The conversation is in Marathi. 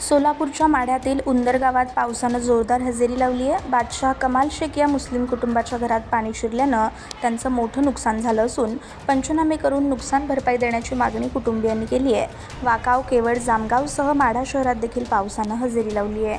सोलापूरच्या माढ्यातील उंदर गावात पावसानं जोरदार हजेरी लावली आहे. बादशाह कमाल शेख या मुस्लिम कुटुंबाच्या घरात पाणी शिरल्यानं त्यांचं मोठं नुकसान झालं असून पंचनामे करून नुकसान भरपाई देण्याची मागणी कुटुंबियांनी केली आहे. वाकाव केवळ जामगावसह माढा शहरात देखील पावसानं हजेरी लावली आहे.